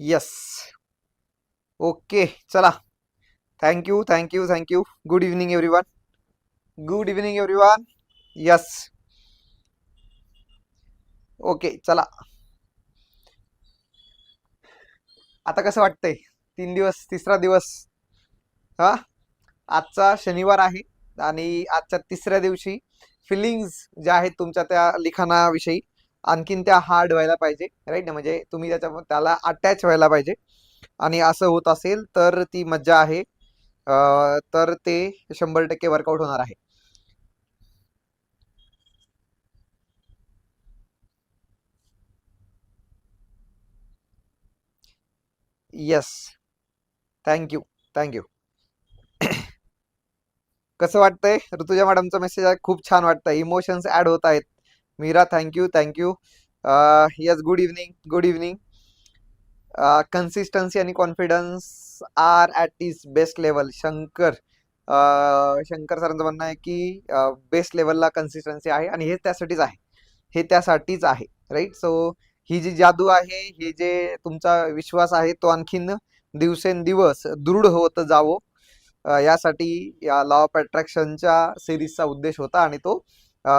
Yes okay चला. Thank you thank you thank you good evening everyone good evening everyone yes okay चला. आता कसं वाटतंय? तीन दिवस तिसरा दिवस. हा? आजचा शनिवार आहे. आणि आजच्या तिसऱ्या दिवशी फिलिंग्स ज्या आहेत तुमच्या त्या लिखाणाविषयी आणखीन त्या हार्ड व्हायला पाहिजे राईट ना म्हणजे तुम्ही त्याच्या त्याला अटॅच व्हायला पाहिजे. आणि असं होत असेल तर ती मज्जा आहे. तर ते शंभर टक्के वर्कआउट होणार आहे. येस थँक्यू थँक्यू कसं वाटतंय? ऋतुजा मॅडमचा मेसेज आहे खूप छान वाटतंय. इमोशन्स ऍड होत आहेत. Meera thank you thank you yes good evening good evening consistency आणि confidence are at is best level Shankar Shankar सरांचं म्हणणं आहे की बेस्ट लेवलला कन्सिस्टन्सी आहे आणि हे त्यासाठीच आहे. हे त्यासाठीच आहे राईट सो ही जी जादू आहे हे जे तुमचा विश्वास आहे तो आणखीन दिवसेंदिवस दृढ होत जावो. यासाठी या लॉ ऑफ अट्रॅक्शनच्या सिरीजचा उद्देश होता आणि तो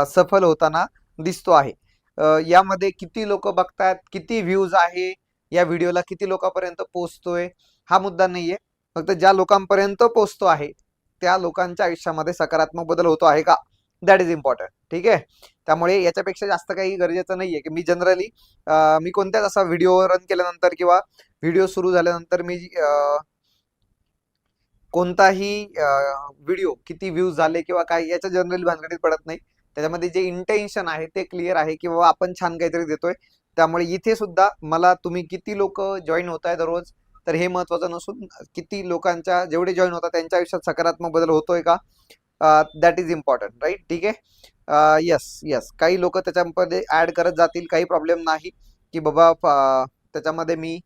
सफल होताना दिसतो आहे. यामध्ये किती लोक बघतायत किती व्ह्यूज आहे या व्हिडिओला किती लोकांपर्यंत पोहोचतोय हा मुद्दा नाहीये. फक्त ज्या लोकांपर्यंत पोहोचतो आहे त्या लोकांच्या आयुष्यामध्ये सकारात्मक बदल होतो आहे का? दॅट इज इम्पॉर्टंट ठीक आहे? त्यामुळे याच्यापेक्षा जास्त काही गरजेचं नाहीये की मी जनरली मी कोणत्याच असा व्हिडिओ रन केल्यानंतर किंवा व्हिडिओ सुरू झाल्यानंतर मी कोणताही व्हिडिओ किती व्ह्यूज झाले किंवा काय याच्या जनरली भानगडीत पडत नाही. त्याच्यामध्ये जे इंटेन्शन आहे ते क्लिअर आहे की बाबा आपण छान काहीतरी देतोय. त्यामुळे इथे सुद्धा मला तुम्ही किती लोक जॉईन होत आहे दररोज तर हे महत्वाचं नसून किती लोकांच्या जेवढे जॉईन होतात त्यांच्या आयुष्यात सकारात्मक बदल होतोय का? दॅट इज इम्पॉर्टंट राईट ठीक आहे? यस यस काही लोक त्याच्यामध्ये ऍड करत जातील काही प्रॉब्लेम नाही. की बाबा फ- त्याच्यामध्ये मी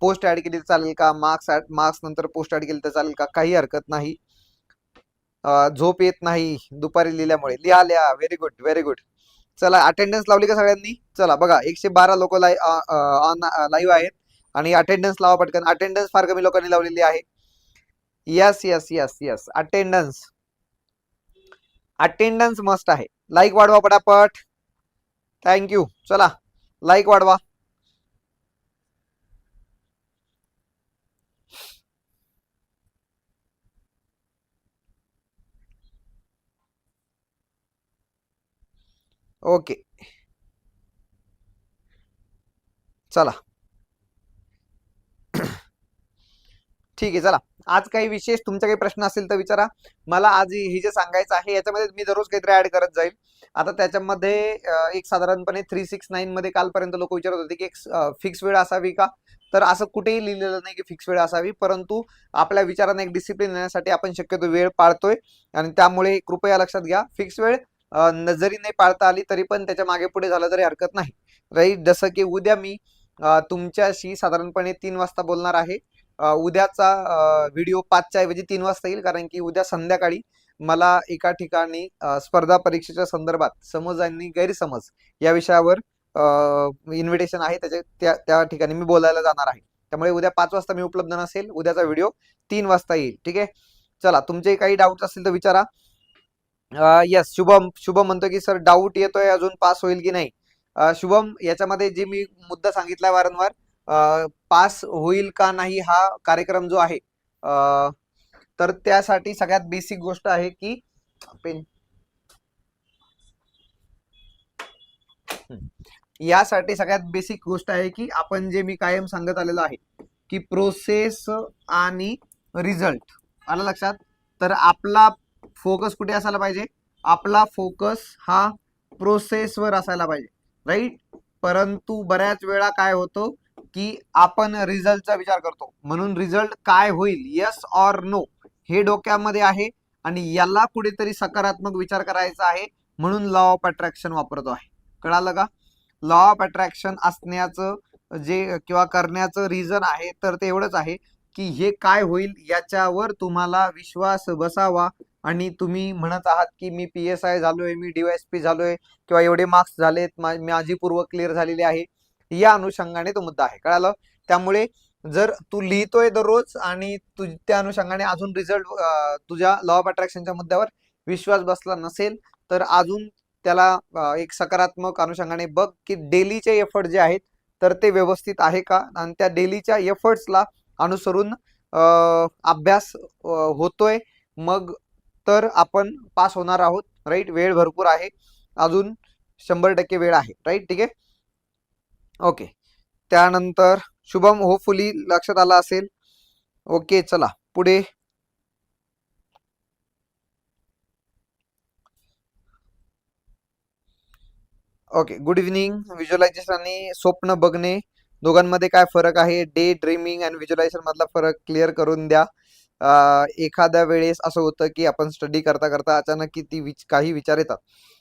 पोस्ट ऍड केली तर चालेल का? मार्क्स मार्क्स नंतर पोस्ट ऍड केली तर चालेल का? काही हरकत नाही. झोप येत नाही दुपारी लिहिल्यामुळे. लिहा लिहा. व्हेरी गुड व्हेरी गुड चला अटेंडन्स लावली का सगळ्यांनी? चला बघा. एकशे बारा लोक ऑन लाईव्ह आहेत आणि अटेंडन्स लावा पटकन. अटेंडन्स फार कमी लोकांनी लावलेली आहे. Yes yes yes yes attendance attendance must आहे. लाईक वाढवा पटापट. थँक्यू चला लाईक वाढवा. ओके. चला. ठीक आहे चला. आज काही विशेष तुमचा काही प्रश्न असेल तर विचारा. मला आज हे जे सांगायचं आहे याच्यामध्ये मी दररोज काहीतरी ऍड करत जाईल. आता त्याच्यामध्ये एक साधारणपणे थ्री सिक्स नाईन मध्ये कालपर्यंत लोक विचारत होते की एक फिक्स वेळ असावी का? तर असं कुठेही लिहिलेलं नाही की फिक्स वेळ असावी परंतु आपल्या विचारांना एक डिसिप्लिन येण्यासाठी आपण शक्यतो वेळ पाळतोय. आणि त्यामुळे कृपया लक्षात घ्या फिक्स वेळ नजरी जरी नाही पाळता आली तरी पण त्याच्यामागे पुढे झालं तरी हरकत नाही. राईट जसं की उद्या मी तुमच्याशी साधारणपणे तीन वाजता बोलणार आहे. उद्याचा व्हिडिओ पाचच्या ऐवजी तीन वाजता येईल कारण की उद्या संध्याकाळी मला एका ठिकाणी स्पर्धा परीक्षेच्या संदर्भात समज आणि गैरसमज या विषयावर इन्व्हिटेशन आहे. त्याच्या त्या त्या ठिकाणी मी बोलायला जाणार आहे. त्यामुळे उद्या पाच वाजता मी उपलब्ध नसेल. उद्याचा व्हिडिओ तीन वाजता येईल. ठीक आहे? चला तुमचे काही डाऊट असतील तर विचारा. यस शुभम शुभम म्हणतो की सर डाऊट येतोय अजून पास होईल की नाही? शुभम याच्यामध्ये जे मी मुद्दा सांगितला वारंवार पास होईल का नाही हा कार्यक्रम जो आहे तर त्यासाठी सगळ्यात बेसिक गोष्ट आहे की पेन यासाठी सगळ्यात बेसिक गोष्ट आहे की आपण जे मी कायम सांगत आलेलो आहे की प्रोसेस आणि रिझल्ट आला लक्षात? तर आपला फोकस कुठे असायला पाहिजे? आपला फोकस हा प्रोसेसवर असायला पाहिजे. राईट परंतु बऱ्याच वेळा काय होतं की आपण रिझल्टचा विचार करतो. म्हणून रिझल्ट काय होईल? यस ऑर नो हे डोक्यामध्ये आहे आणि याला कुठेतरी सकारात्मक विचार करायचा आहे. म्हणून लॉ ऑफ अट्रॅक्शन वापरतो आहे. कळालं का? लॉ ऑफ अट्रॅक्शन असण्याचं जे किंवा करण्याचं रिझन आहे तर ते एवढंच आहे की हे काय होईल याच्यावर तुम्हाला विश्वास बसावा. आणि तुम्ही म्हणत आहात की मी पी एस आय झालोय मी डीवायएसपी झालोय किंवा एवढे मार्क्स झालेत मा- माझी पूर्व क्लिअर झालेली आहे या अनुषंगाने तो मुद्दा आहे. कळालं? त्यामुळे जर तू लिहितोय दररोज आणि तू त्या अनुषंगाने अजून रिझल्ट तुझ्या लॉ ऑफ अट्रॅक्शनच्या मुद्द्यावर विश्वास बसला नसेल तर अजून त्याला एक सकारात्मक अनुषंगाने बघ की डेलीचे एफर्ट जे आहेत तर ते व्यवस्थित आहे का? आणि त्या डेलीच्या एफर्ट्सला अनुसरून अभ्यास होतोय मग तर आपण पास होणार आहोत राईट वेळ भरपूर आहे. अजून शंभर टक्के वेळ आहे राईट ठीक आहे? ओके त्यानंतर शुभम होपफुली लक्षात आला असेल. ओके चला. पुढे. ओके गुड इव्हनिंग व्हिज्युअलायझेशन आणि स्वप्न बघणे. दोघांमध्ये काय फरक आहे? डे ड्रीमिंग आणि व्हिज्युअलायझेशन मधला फरक क्लिअर करून द्या. एखाद्या वेळेस असं होतं की आपण स्टडी करता करता अचानक की ती विच- काही विचार येतात.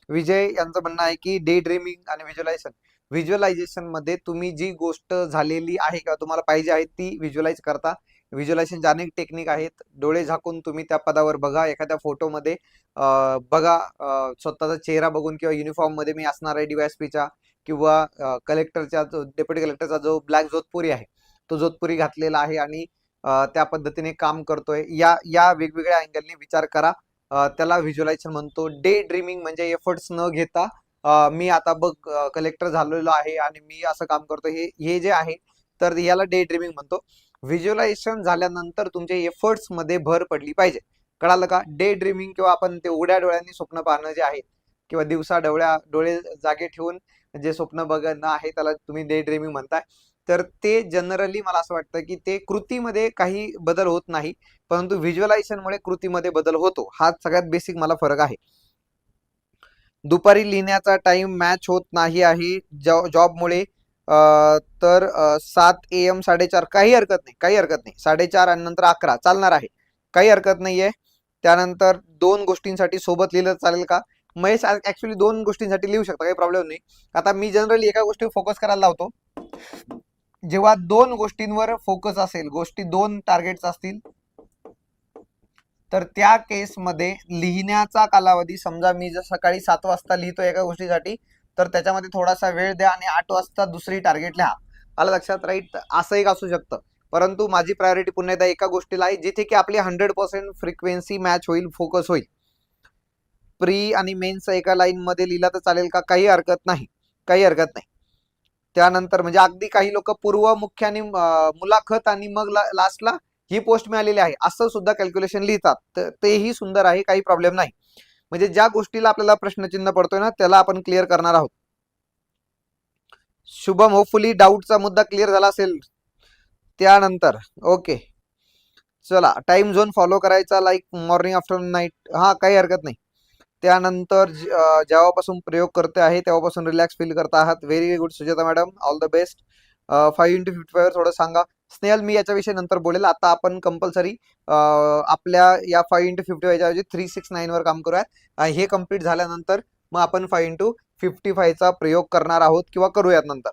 विजय यांचं म्हणणं आहे की डे ड्रीमिंग आणि व्हिज्युअलायझेशन व्हिज्युअलायझेशनमध्ये तुम्ही जी गोष्ट झालेली आहे किंवा तुम्हाला पाहिजे आहे ती व्हिज्युअलाइज करता. व्हिज्युअलायझेशनचे अनेक टेक्निक आहेत. डोळे झाकून तुम्ही त्या पदावर बघा. एखाद्या फोटोमध्ये बघा स्वतःचा चेहरा बघून किंवा युनिफॉर्ममध्ये मी असणार आहे डीवायएसपीचा किंवा कलेक्टरच्या जो डेप्युटी कलेक्टरचा जो ब्लॅक जोधपुरी आहे. तो जोधपुरी घातलेला आहे आणि त्या पद्धतीने काम करतोय. या या वेगवेगळ्या अँगलने विचार करा. त्याला व्हिज्युअलायझेशन म्हणतो. डे ड्रीमिंग म्हणजे एफर्ट्स न घेता मी आता बघ कलेक्टर झालेलो आहे आणि मी असं काम करतो हे हे जे आहे तर याला डे ड्रीमिंग म्हणतो. व्हिज्युअलायझेशन झाल्यानंतर तुमच्या एफर्ट्समध्ये भर पडली पाहिजे. कळालं का? डे ड्रीमिंग किंवा आपण ते उघड्या डोळ्यांनी स्वप्न पाहणं जे आहे किंवा दिवसा डोळ्या डोळे जागे ठेवून जे स्वप्न बघणं आहे त्याला तुम्ही डे ड्रीमिंग म्हणताय. तर ते जनरली मला असं वाटतं की ते कृतीमध्ये काही बदल होत नाही परंतु व्हिज्युअलायझेशनमुळे कृतीमध्ये बदल होतो. हा सगळ्यात बेसिक मला फरक आहे. दुपारी लिहिण्याचा टाइम मॅच होत नाही आहे जॉबमुळे तर सात ए एम साडेचार काही हरकत नाही काही हरकत नाही. साडेचार आणि नंतर अकरा चालणार आहे. काही हरकत नाहीये. त्यानंतर दोन गोष्टींसाठी सोबत लिहिलं चालेल का? महेश ऍक्च्युली दोन गोष्टींसाठी लिहू शकता काही प्रॉब्लेम नाही. आता मी जनरली एका गोष्टी फोकस करायला लावतो. जेव्हा दोन गोष्टींवर फोकस असेल गोष्टी दोन टार्गेट्स असतील तर त्या केसमध्ये लिहिण्याचा कालावधी समजा मी जर सकाळी सात वाजता लिहितो एका गोष्टीसाठी तर त्याच्यामध्ये थोडासा वेळ द्या आणि आठ वाजता दुसरी टार्गेट लिहा. आलं लक्षात? राईट असं एक असू शकतं. परंतु माझी प्रायोरिटी पुन्हा एकदा एका गोष्टीला आहे जिथे की आपली हंड्रेड पर्सेंट फ्रिक्वेन्सी मॅच होईल फोकस होईल. प्री आणि मेन्स एका लाईनमध्ये लिहिला तर चालेल का? काही हरकत नाही. काही हरकत नाही. त्यानंतर म्हणजे अगदी काही लोक पूर्व मुख्याने मुलाखत आणि मग लास्टला ही पोस्ट मिळालेली आहे. असं सुद्धा कॅल्क्युलेशन लिहितात. तर तेही सुंदर आहे काही प्रॉब्लेम नाही. म्हणजे ज्या गोष्टीला आपल्याला प्रश्नचिन्ह पडतोय ना त्याला आपण क्लिअर करणार आहोत. शुभम होपफुली डाऊटचा मुद्दा क्लिअर झाला असेल. त्यानंतर ओके चला टाइम झोन फॉलो करायचा लाईक मॉर्निंग आफ्टरनून नाईट हा काही हरकत नाही. त्यानंतर जेव्हापासून प्रयोग करते आहे तेव्हापासून रिलॅक्स फील करत आहात. Very good Sujata madam all the best five into fifty five थोडं सांगा. स्नेहल मी याच्याविषयी नंतर बोलेल. आता आपण कंपल्सरी आपल्या या फाईव्ह इंटू फिफ्टी फाईव्हच्या ऐवजी थ्री सिक्स नाईनवर काम करूयात. आणि हे कंप्लीट झाल्यानंतर मग आपण फाईव्ह इंटू फिफ्टी फाईव्हचा प्रयोग करणार आहोत किंवा करूयात नंतर.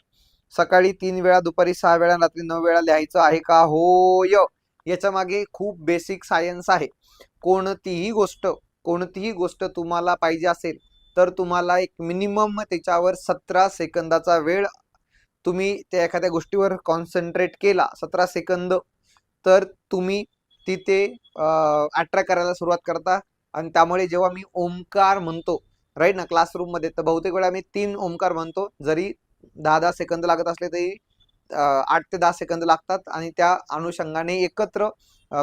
सकाळी तीन वेळा दुपारी सहा वेळा रात्री नऊ वेळा लिहायचं आहे का? होय. याच्या मागे खूप बेसिक सायन्स आहे. कोणतीही गोष्ट कोणतीही गोष्ट तुम्हाला पाहिजे असेल तर तुम्हाला एक मिनिमम त्याच्यावर सतरा सेकंदाचा वेळ तुम्ही त्या एखाद्या गोष्टीवर कॉन्सन्ट्रेट केला सतरा सेकंद तर तुम्ही तिथे अट्रॅक्ट करायला सुरुवात करता. आणि त्यामुळे जेव्हा मी ओमकार म्हणतो राईट ना क्लासरूममध्ये तर बहुतेक वेळा मी तीन ओमकार म्हणतो. जरी दहा दहा सेकंद लागत असले तरी आठ ते दहा सेकंद लागतात. आणि त्या अनुषंगाने एकत्र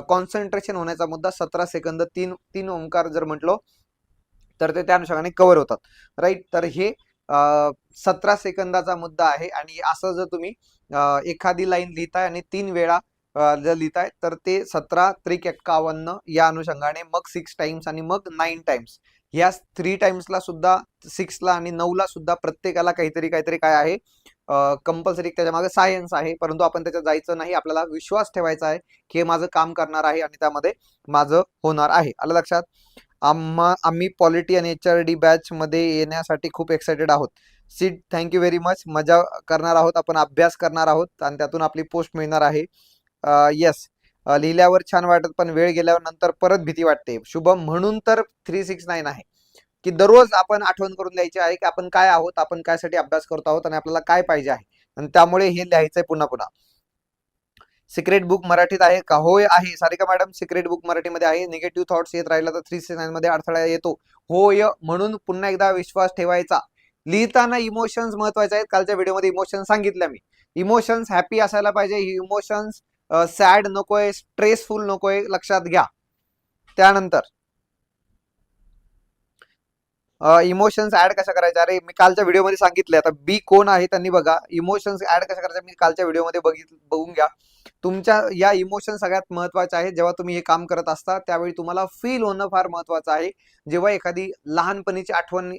कॉन्सन्ट्रेशन होण्याचा मुद्दा सतरा सेकंद तीन तीन ओंकार जर म्हटलो तर ते त्या अनुषंगाने कव्हर होतात. राईट तर हे सतरा सेकंदाचा मुद्दा आहे आणि असं जर तुम्ही एखादी लाईन लिहिताय आणि तीन वेळा जर लिहिताय तर ते सतरा त्रिक एक्कावन्न या अनुषंगाने मग सिक्स टाइम्स आणि मग नाईन टाइम्स या थ्री टाइम्सला सुद्धा सिक्सला आणि नऊला सुद्धा प्रत्येकाला काहीतरी काहीतरी काय आहे? कंपल्सरी त्याच्यामागे सायन्स आहे. परंतु आपण त्याच्यात जायचं नाही. आपल्याला विश्वास ठेवायचा आहे की हे माझं काम करणार आहे आणि त्यामध्ये माझं होणार आहे. आलं लक्षात? आम्हा आम्ही पॉलिटी आणि एच आर डी बॅचमध्ये येण्यासाठी खूप एक्सायटेड आहोत. सीट थँक्यू व्हेरी मच मजा करणार आहोत. आपण अभ्यास करणार आहोत आणि त्यातून आपली पोस्ट मिळणार आहे. येस लिहिल्यावर छान वाटत पण वेळ गेल्यावर नंतर परत भीती वाटते. शुभम म्हणून तर थ्री सिक्स नाईन आहे. की दररोज आपण आठवण करून द्यायची आहे की आपण काय आहोत आपण कायसाठी अभ्यास करतो आहोत आणि आपल्याला काय पाहिजे आहे. आणि त्यामुळे हे लिहायचंय पुन्हा पुन्हा. सिक्रेट बुक मराठीत आहे का? होय आहे. सारिका मॅडम सिक्रेट बुक मराठीमध्ये आहे. निगेटिव्ह थॉट्स येत राहिला तर थ्री सी नाईन मध्ये अडथळा येतो. होय म्हणून पुन्हा एकदा विश्वास ठेवायचा. लिहिताना इमोशन्स महत्त्वाचे आहेत. कालच्या व्हिडिओमध्ये इमोशन्स सांगितल्या मी. इमोशन्स हॅपी असायला पाहिजे. इमोशन्स सॅड नकोय स्ट्रेसफुल नकोय. लक्षात घ्या. त्यानंतर इमोशन्स ऍड कशा करायच्या? अरे मी कालच्या व्हिडिओमध्ये सांगितले आता बी कोण आहे त्यांनी बघा. इमोशन्स ऍड कशा करायच्या? मी कालच्या व्हिडिओमध्ये बघित बघून घ्या. तुमच्या या इमोशन सगळ्यात महत्त्वाच्या आहेत. जेव्हा तुम्ही हे काम करत असता त्यावेळी तुम्हाला फील होणं फार महत्वाचं आहे. जेव्हा एखादी लहानपणीची आठवण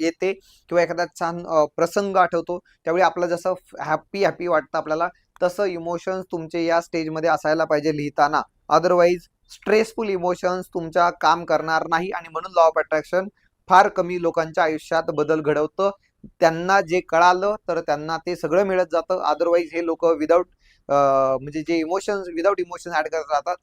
येते किंवा एखादा छान प्रसंग आठवतो त्यावेळी आपलं जसं हॅपी हॅपी वाटतं आपल्याला तसं इमोशन्स तुमचे या स्टेजमध्ये असायला पाहिजे लिहिताना. अदरवाईज स्ट्रेसफुल इमोशन्स तुमच्या काम करणार नाही आणि म्हणून लॉ ऑफ अट्रॅक्शन फार कमी लोकांच्या आयुष्यात बदल घडवतं. त्यांना जे कळालं तर त्यांना ते सगळं मिळत जातं. अदरवाईज हे लोक विदाऊट म्हणजे जे इमोशन्स विदाऊट इमोशन्स ऍड करत राहतात.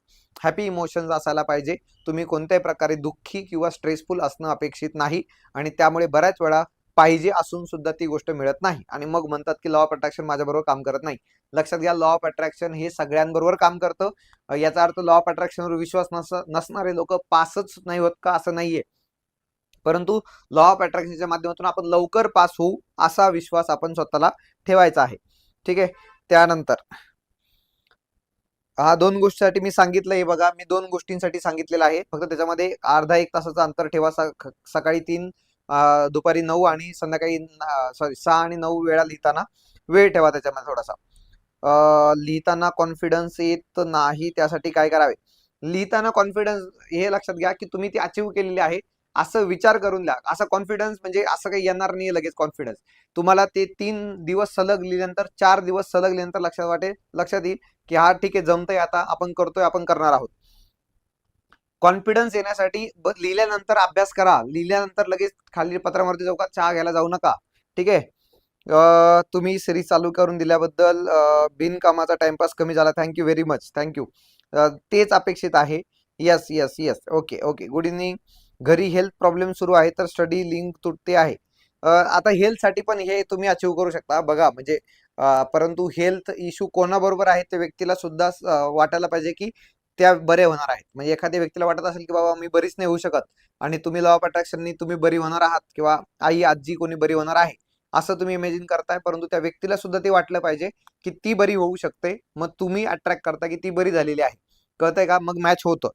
हॅपी इमोशन्स असायला पाहिजे. तुम्ही कोणत्याही प्रकारे दुःखी किंवा स्ट्रेसफुल असणं अपेक्षित नाही. आणि त्यामुळे बऱ्याच वेळा पाहिजे असून सुद्धा ती गोष्ट मिळत नाही. आणि मग म्हणतात की लॉ ऑफ अट्रॅक्शन माझ्याबरोबर काम करत नाही. लक्षात घ्या लॉ ऑफ अट्रॅक्शन हे सगळ्यांबरोबर काम करतं. याचा अर्थ लॉ ऑफ अट्रॅक्शनवर विश्वास नस नसणारे लोक पासच नाही होत का? असं नाहीये. परंतु लॉ ऑफ अट्रॅक्शनच्या माध्यमातून आपण लवकर पास होऊ असा विश्वास आपण स्वतःला ठेवायचा आहे. ठीक आहे? त्यानंतर हा दोन गोष्टीसाठी मी सांगितलं हे बघा. मी दोन गोष्टींसाठी सांगितलेलं आहे. फक्त त्याच्यामध्ये अर्धा एक तासाचं अंतर ठेवा. सकाळी तीन दुपारी नऊ आणि संध्याकाळी सॉरी सहा आणि नऊ वेळा लिहिताना वेळ ठेवा त्याच्यामध्ये थोडासा. लिहिताना कॉन्फिडन्स येत नाही त्यासाठी काय करावे? लिहिताना कॉन्फिडन्स हे लक्षात घ्या की तुम्ही ती अचीव्ह केलेली आहे. असं विचार करून द्या. असा कॉन्फिडन्स म्हणजे असं काही येणार नाही लगेच कॉन्फिडन्स तुम्हाला ते तीन दिवस सलग लिहिल्यानंतर चार दिवस सलग लिहिल्यानंतर लक्षात वाटेल लक्षात येईल की हा ठीक आहे जमतंय आता आपण करतोय आपण करणार आहोत. कॉन्फिडन्स येण्यासाठी लिहिल्यानंतर अभ्यास करा. लिहिल्यानंतर लगेच खाली पत्रावरती का? चहा घ्यायला जाऊ नका. ठीक आहे? तुम्ही सिरीज चालू करून दिल्याबद्दल बिनकामाचा टाइमपास कमी झाला. थँक्यू व्हेरी मच थँक्यू तेच अपेक्षित आहे. Yes yes yes okay okay good evening घरी हेल्थ प्रॉब्लेम सुरू आहे तर स्टडी लिंक तुटते आहे. आता हेल्थसाठी पण हे तुम्ही अचीव करू शकता. बघा म्हणजे परंतु हेल्थ इश्यू कोणाबरोबर आहे त्या व्यक्तीला सुद्धा वाटायला पाहिजे की त्या बरे होणार आहेत. म्हणजे एखाद्या व्यक्तीला वाटत असेल की बाबा मी बरीच नाही होऊ शकत आणि तुम्ही लॉ ऑफ अट्रॅक्शननी तुम्ही बरी होणार आहात किंवा आई आजी कोणी बरी होणार आहे असं तुम्ही इमेजिन करताय. परंतु त्या व्यक्तीला सुद्धा ते वाटलं पाहिजे की ती बरी होऊ शकते. मग तुम्ही अट्रॅक्ट करता की ती बरी झालेली आहे. कळतंय का? मग मॅच होतं.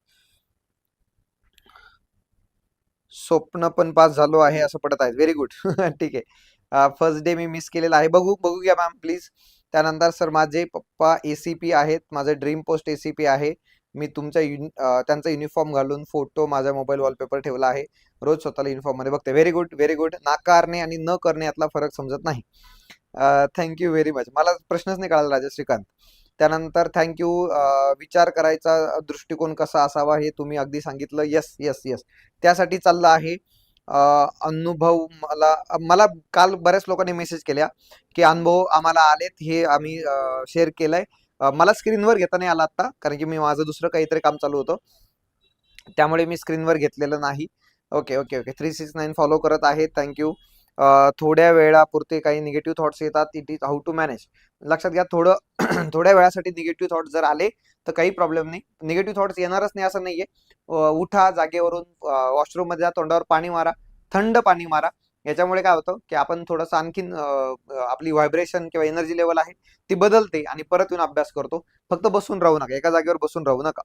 स्वप्न पण पास झालो आहे असं पडत आहे व्हेरी गुड ठीक आहे. फर्स्ट डे मी मिस केलेला आहे. बघू बघू घ्या मॅम प्लीज त्यानंतर सर माझे पप्पा एसीपी आहेत. माझं ड्रीम पोस्ट एसीपी आहे. मी तुमच्या युनि त्यांचा युनिफॉर्म घालून फोटो माझ्या मोबाईल वॉलपेपर ठेवला आहे. रोज स्वतःला युनिफॉर्ममध्ये बघते. व्हेरी गुड व्हेरी गुड नाकारणे आणि न करणे यातला फरक समजत नाही. थँक्यू व्हेरी मच मला प्रश्नच नाही कळाला राजा श्रीकांत. त्यानंतर थँक्यू विचार करायचा दृष्टिकोन कसा असावा हे तुम्ही अगदी सांगितलं. येस येस येस त्यासाठी चाललं आहे. अनुभव मला मला काल बऱ्याच लोकांनी मेसेज केल्या की अनुभव आम्हाला आलेत हे आम्ही शेअर केलंय. मला स्क्रीनवर घेता नाही आला आता कारण की मी माझं दुसरं काहीतरी काम चालू होतं. त्यामुळे मी स्क्रीनवर घेतलेलं नाही. Okay okay okay three six nine follow करत आहे. थँक्यू थोड्या वेळापुरते काही निगेटिव्ह थॉट्स येतात. It is how to manage लक्षात घ्या थोडं थोड्या वेळासाठी निगेटिव्ह थॉट्स जर आले तर काही प्रॉब्लेम नाही. निगेटिव्ह थॉट्स येणारच नाही असं नाहीये. उठा जागेवरून वॉशरूममध्ये जा तोंडावर पाणी मारा थंड पाणी मारा. याच्यामुळे काय होतं की आपण थोडंसं आणखीन आपली व्हायब्रेशन किंवा एनर्जी लेवल आहे ती बदलते आणि परत येऊन अभ्यास करतो. फक्त बसून राहू नका एका जागेवर बसून राहू नका.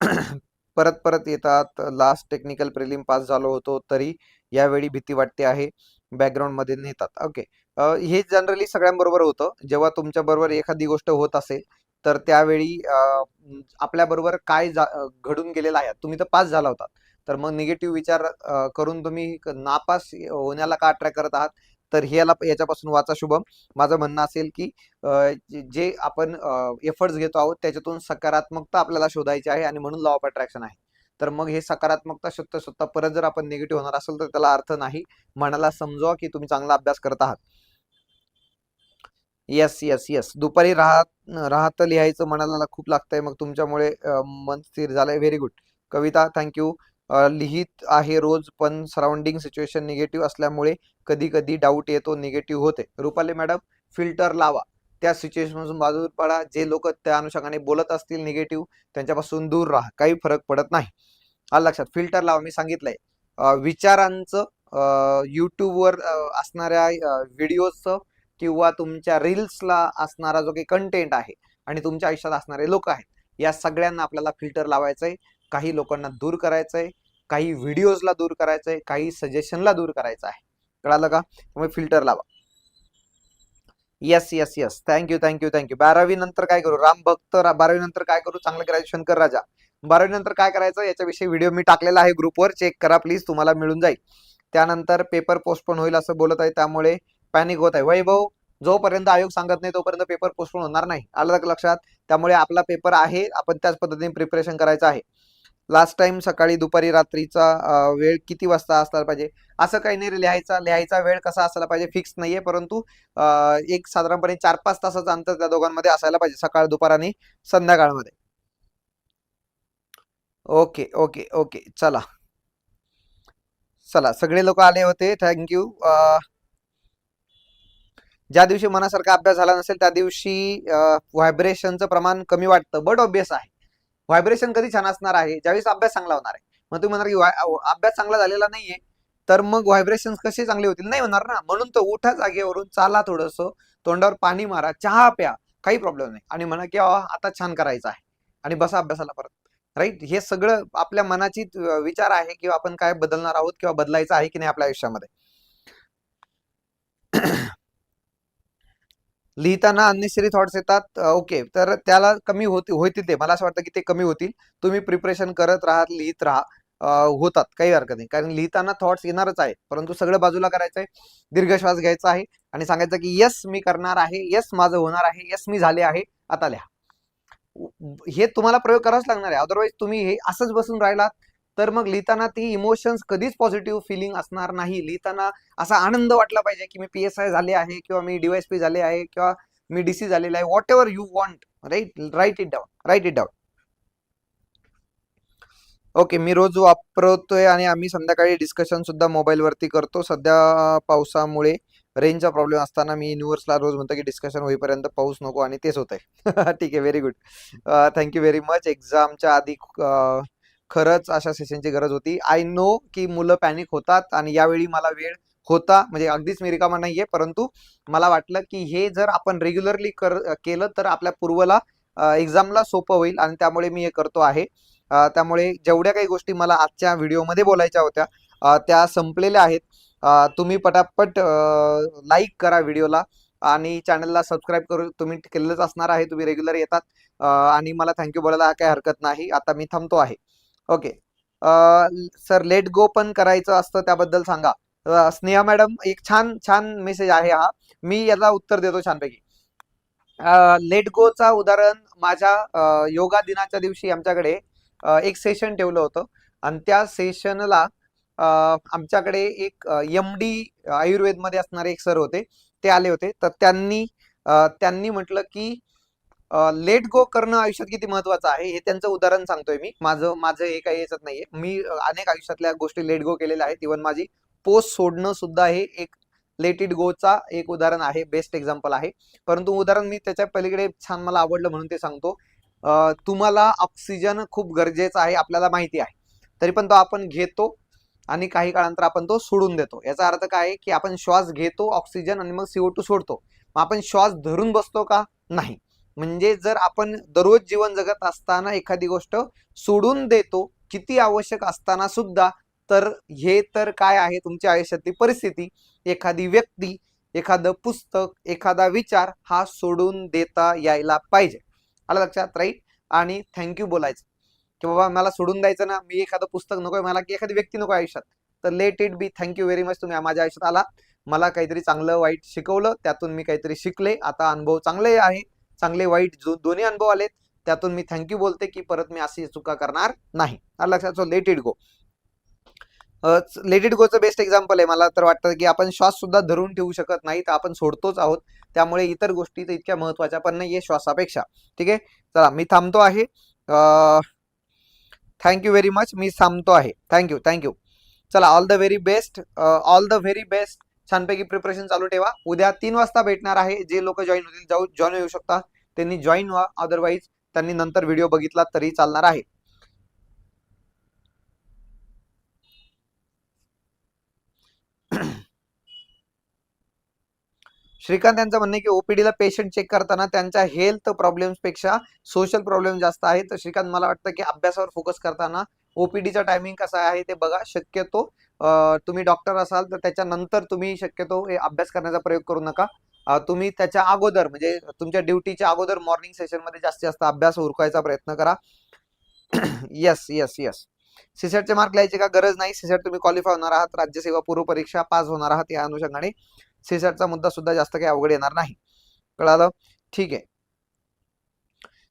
परत परत येतात. लास्ट टेक्निकल प्रिलिम पास झालो होतो तरी यावेळी भीती वाटते आहे. बॅकग्राऊंडमध्ये नेतात. ओके हे जनरली सगळ्यांबरोबर होतं. जेव्हा तुमच्या बरोबर एखादी गोष्ट होत असेल तर त्यावेळी आपल्या बरोबर काय जा- घडून गेलेलं आहे तुम्ही तर पास झाला होता तर मग निगेटिव्ह विचार करून तुम्ही क- नापास होण्याला का अट्रॅक्ट करत आहात? तर ह्याला याच्यापासून वाचा शुभम. माझं म्हणणं असेल की जे जे आपण एफर्ट्स घेतो आहोत त्याच्यातून सकारात्मकता आपल्याला शोधायची आहे आणि म्हणून लॉ ऑफ अट्रॅक्शन आहे. तर मग हे सकारात्मकता शोधता शोधता परत जर आपण निगेटिव्ह होणार असेल तर त्याला अर्थ नाही. मनाला समजवा की तुम्ही चांगला अभ्यास करत आहात. येस येस येस दुपारी राहत राहत लिहायचं मनाला खूप लागतंय. मग तुमच्यामुळे मन स्थिर झालंय. व्हेरी गुड कविता थँक्यू लिहित आहे रोज पण सराउंडिंग सिच्युएशन निगेटिव्ह असल्यामुळे कधी कधी डाऊट येतो निगेटिव्ह होते. रुपाली मॅडम फिल्टर लावा. त्या सिच्युएशनमधून बाजूला पडा. जे लोक त्या अनुषंगाने बोलत असतील निगेटिव्ह त्यांच्यापासून दूर राहा. काही फरक पडत नाही. आलं लक्षात? फिल्टर लावा. मी सांगितलंय. विचारांचं युट्यूबवर असणाऱ्या व्हिडिओचं किंवा तुमच्या रील्सला असणारा जो काही कंटेंट आहे आणि तुमच्या आयुष्यात असणारे लोक आहेत या सगळ्यांना आपल्याला फिल्टर लावायचंय. काही लोकांना दूर करायचंय काही व्हिडिओजला दूर करायचंय काही सजेशनला दूर करायचं आहे. कळालं का? त्यामुळे फिल्टर लावा. Yes yes yes thank you thank you thank you बारावी नंतर काय करू? राम भक्त रा- बारावी नंतर काय करू? चांगलं ग्रॅज्युएशन कर राजा. बारावी नंतर काय करायचं? याच्याविषयी व्हिडिओ मी टाकलेला आहे ग्रुपवर चेक करा प्लीज तुम्हाला मिळून जाईल. त्यानंतर पेपर पोस्टपोन होईल असं बोलत आहे. त्यामुळे पॅनिक होत आहे. वैभव जोपर्यंत आयोग सांगत नाही तोपर्यंत पेपर पोस्टपोन होणार नाही. आलं लक्षात? त्यामुळे आपला पेपर आहे. आपण त्याच पद्धतीने प्रिपरेशन करायचं आहे. लास्ट टाइम सकाळी दुपारी रात्रीचा वेळ किती वाजता असला पाहिजे? असं काही नाही रे लिहायचा. लिहायचा वेळ कसा असायला पाहिजे? फिक्स नाहीये. परंतु एक साधारणपणे चार पाच तासाचं अंतर त्या दोघांमध्ये असायला पाहिजे. सकाळ दुपार आणि संध्याकाळमध्ये. Okay okay okay. चला. चला. सगळे लोक आले होते. थँक्यू ज्या दिवशी मनासारखा अभ्यास झाला नसेल त्या दिवशी व्हायब्रेशनचं प्रमाण कमी वाटतं बट ऑब्विस आहे. व्हायब्रेशन कधी छान असणार आहे? ज्यावेळेस अभ्यास चांगला होणार आहे. मग तुम्ही म्हणणार की अभ्यास चांगला झालेला नाहीये. तर मग व्हायब्रेशन कसे चांगले होतील? नाही होणार ना. म्हणून तो उठा जागेवरून चाला थोडस तोंडावर पाणी मारा चहा प्या. काही प्रॉब्लेम नाही. आणि म्हणा की आता छान करायचं आहे. आणि बसा अभ्यासाला परत. राईट हे सगळं आपल्या मनाची विचार आहे किंवा आपण काय बदलणार आहोत किंवा बदलायचं आहे की नाही आपल्या आयुष्यामध्ये. लिहिताना अननेसेसरी थॉट्स येतात. ओके तर त्याला कमी होती होतील ते. मला असं वाटतं की ते कमी होतील. तुम्ही प्रिपरेशन करत राहा लिहित राहा. होतात. काही हरकत नाही. कारण लिहिताना थॉट्स येणारच आहे परंतु सगळं बाजूला करायचं दीर्घ श्वास घ्यायचा आहे. आणि सांगायचं की यस मी करणार आहे. यस माझं होणार आहे. यस मी झाले आहे. आता लिहा. हे तुम्हाला प्रयोग करावाच लागणार आहे. अदरवाईज तुम्ही हे असंच बसून राहिलात. तर मग लिहिताना ती इमोशन्स कधीच पॉझिटिव्ह फिलिंग असणार नाही. लिहिताना असा आनंद वाटला पाहिजे की मी पी एस आय झाले आहे किंवा मी डीवायसपी झाले आहे किंवा मी डीसी झालेला आहे. Whatever you want write write it down write it down okay मी रोज वापरतोय आणि आम्ही संध्याकाळी डिस्कशन सुद्धा मोबाईल वरती करतो. सध्या पावसामुळे रेंजचा प्रॉब्लेम असताना मी युनिव्हर्सला रोज म्हणतो की डिस्कशन होईपर्यंत पाऊस नको आणि तेच होत आहे ठीक आहे very good thank you very much एक्झामच्या आधी uh, खरंच अशा सेशनची गरज होती. आय नो की मुलं पॅनिक होतात आणि यावेळी मला वेळ होता. म्हणजे अगदीच मी रिकामा नाहीये परंतु मला वाटलं की हे जर आपण रेग्युलरली कर केलं तर आपल्या पूर्वला एक्झामला सोपं होईल आणि त्यामुळे मी हे करतो आहे. त्यामुळे जेवढ्या काही गोष्टी मला आजच्या व्हिडिओमध्ये बोलायच्या होत्या त्या संपलेल्या आहेत. तुम्ही पटापट लाईक करा व्हिडिओला आणि चॅनलला सबस्क्राईब करू. तुम्ही केलेलंच असणार आहे तुम्ही रेग्युलर येतात. आणि मला थँक्यू बोलायला काही हरकत नाही. आता मी थांबतो आहे. ओके सर लेट गो पण करायचं असतं त्याबद्दल सांगा. Uh, स्नेहा मॅडम एक छान छान मेसेज आहे हा. मी याला उत्तर देतो छानपैकी. Uh, लेट गोचा उदाहरण माझ्या uh, योगा दिनाच्या दिवशी आमच्याकडे एक सेशन ठेवलं होतं. आणि त्या सेशनला आमच्याकडे एक एम डी आयुर्वेदमध्ये असणारे एक सर होते. ते आले होते. तर त्यांनी त्यांनी म्हटलं की लेट गो करणं आयुष्यात किती महत्वाचं आहे हे त्यांचं उदाहरण सांगतोय मी. माझं माझं हे काही याच्यात नाहीये. मी अनेक आयुष्यातल्या गोष्टी लेट गो केलेल्या आहेत. इव्हन माझी पोस्ट सोडणं सुद्धा हे एक लेट इट गोचा एक उदाहरण आहे बेस्ट एक्झाम्पल आहे. परंतु उदाहरण मी त्याच्या पलीकडे छान मला आवडलं म्हणून ते सांगतो. तुम्हाला ऑक्सिजन खूप गरजेचा आहे आपल्याला माहिती आहे. तरी पण तो आपण घेतो आणि काही काळानंतर आपण तो सोडून देतो. याचा अर्थ काय आहे की आपण श्वास घेतो ऑक्सिजन आणि मग सीओ टू सोडतो. मग आपण श्वास धरून बसतो का? नाही. म्हणजे जर आपण दररोज जीवन जगत असताना एखादी गोष्ट सोडून देतो किती आवश्यक असताना सुद्धा तर हे तर काय आहे तुमच्या आयुष्यातली परिस्थिती? एखादी व्यक्ती एखादं पुस्तक एखादा विचार हा सोडून देता यायला पाहिजे. आलं लक्षात? राईट आणि थँक्यू बोलायचं. की बाबा मला सोडून द्यायचं ना मी एखादं पुस्तक नकोय मला की एखादी व्यक्ती नको आयुष्यात. तर let it be thank you very much तुम्ही माझ्या आयुष्यात आला. मला काहीतरी चांगलं वाईट शिकवलं. त्यातून मी काहीतरी शिकले. आता अनुभव चांगले आहे. चांगले वाईट जो दोन्ही अनुभव आलेत त्यातून मी थँक्यू बोलते की परत मी अशी चुका करणार नाही. लक्षात so let it go let it गोचं best example आहे. मला तर वाटतं की आपण श्वास सुद्धा धरून ठेवू शकत नाही तर आपण सोडतोच आहोत. त्यामुळे इतर गोष्टी तर इतक्या महत्त्वाच्या पण नाही आहे श्वासापेक्षा. ठीक आहे? चला मी थांबतो आहे. थँक्यू व्हेरी मच मी थांबतो आहे. थँक्यू थँक्यू चला all the very best all the very best छानपैकी प्रिपरेशन चालू ठेवा. उद्या तीन वाजता भेटणार आहे. जे लोक जॉईन होतील जाऊ जॉईन येऊ शकता त्यांनी जॉईन व्हा. अदरवाईज त्यांनी नंतर व्हिडिओ बघितला तरी चालणार आहे. श्रीकांत यांचं म्हणणं आहे की ओपीडीला पेशंट चेक करताना त्यांच्या हेल्थ प्रॉब्लेम्सपेक्षा सोशल प्रॉब्लेम जास्त आहे तर श्रीकांत मला वाटतं की अभ्यासावर फोकस करताना ओपीडीचा टायमिंग कसा आहे ते बघा. शक्यतो तुम्ही डॉक्टर असाल तर त्याच्यानंतर तुम्ही शक्यतो हे अभ्यास करण्याचा प्रयोग करू नका. तुम्ही त्याच्या अगोदर म्हणजे तुमच्या ड्युटीच्या अगोदर मॉर्निंग सेशनमध्ये जास्तीत जास्त अभ्यास उरकायचा प्रयत्न करा. येस येस येस सीसेटचे मार्क लिहायचे का गरज नाही. सीसेट तुम्ही क्वालिफाय होणार आहात. राज्यसेवा पूर्व परीक्षा पास होणार आहात या अनुषंगाने. सीसेटचा मुद्दा सुद्धा जास्त काही अवघड येणार नाही. कळालं? ठीक आहे.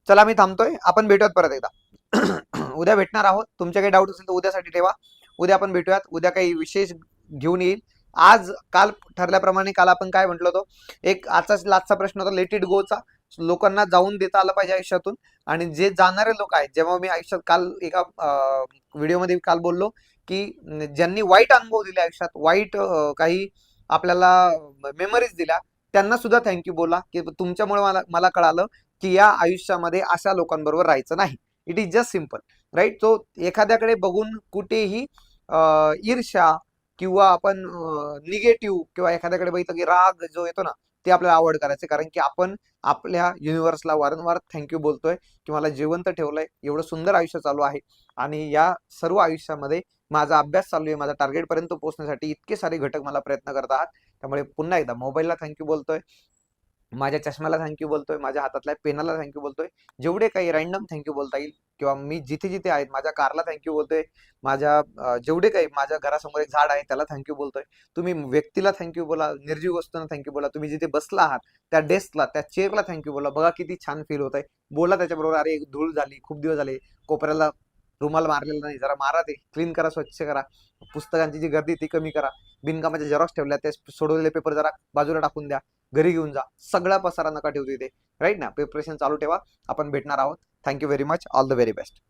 चला मी थांबतोय. आपण भेटूयात परत एकदा. उद्या भेटणार आहोत. तुमचे काही डाऊट असेल तर उद्यासाठी ठेवा. उद्या आपण भेटूयात. उद्या काही विशेष घेऊन येईल. आज काल ठरल्याप्रमाणे काल आपण काय म्हटलं होतो? एक आजचा लास्टचा प्रश्न होता लेट इट गोचा लोकांना जाऊन देता आलं पाहिजे आयुष्यातून. आणि जे जाणारे लोक आहेत जेव्हा मी आयुष्यात काल एका व्हिडिओमध्ये काल बोललो की ज्यांनी वाईट अनुभव दिले आयुष्यात वाईट काही आपल्याला मेमरीज दिल्या त्यांना सुद्धा थँक्यू बोला की तुमच्यामुळे मला मला कळालं की या आयुष्यामध्ये अशा लोकांबरोबर राहायचं नाही. It is just simple right so एखाद्याकडे बघून कुठेही ईर्षा ईर्ष्या किंवा आपण निगेटिव्ह किंवा एखाद्याकडे बघितलं की राग जो येतो ना ते आपल्याला आवड करायचे कारण की आपण आपल्या युनिव्हर्सला वारंवार थँक्यू बोलतोय की मला जिवंत ठेवलंय एवढं सुंदर आयुष्य चालू आहे. आणि या सर्व आयुष्यामध्ये माझा अभ्यास चालू आहे माझा टार्गेटपर्यंत पोहोचण्यासाठी इतके सारे घटक मला प्रयत्न करत आहात. त्यामुळे पुन्हा एकदा मोबाईलला थँक्यू बोलतोय. माझ्या चष्म्याला थँक्यू बोलतोय माझ्या हातातल्या पेनाला थँक्यू बोलतोय. जेवढे काही रँडम थँक्यू बोलता येईल किंवा मी जिथे जिथे आहेत माझ्या कारला थँक्यू बोलतोय माझ्या जेवढे काही माझ्या घरासमोर एक झाड आहे त्याला थँक्यू बोलतोय. तुम्ही व्यक्तीला थँक्यू बोला निर्जीव वस्तूंना थँक्यू बोला तुम्ही जिथे बसला आहात त्या डेस्कला त्या चेअरला थँक्यू बोला. बघा किती छान फील होत आहे बोला त्याच्याबरोबर अरे धूळ झाली खूप दिवस झाले कोपऱ्याला रुमाल मारलेला नाही जरा मारा ते. क्लीन करा स्वच्छ करा. पुस्तकांची जी गर्दी ती कमी करा. बिनकामाच्या झेरॉक्स ठेवल्या ते सोडवलेले पेपर जरा बाजूला टाकून द्या. घरी घेऊन जा. सगळा पसारा नका ठेवू तिथे. राईट ना? प्रिपरेशन चालू ठेवा. आपण भेटणार आहोत. Thank you very much all the very best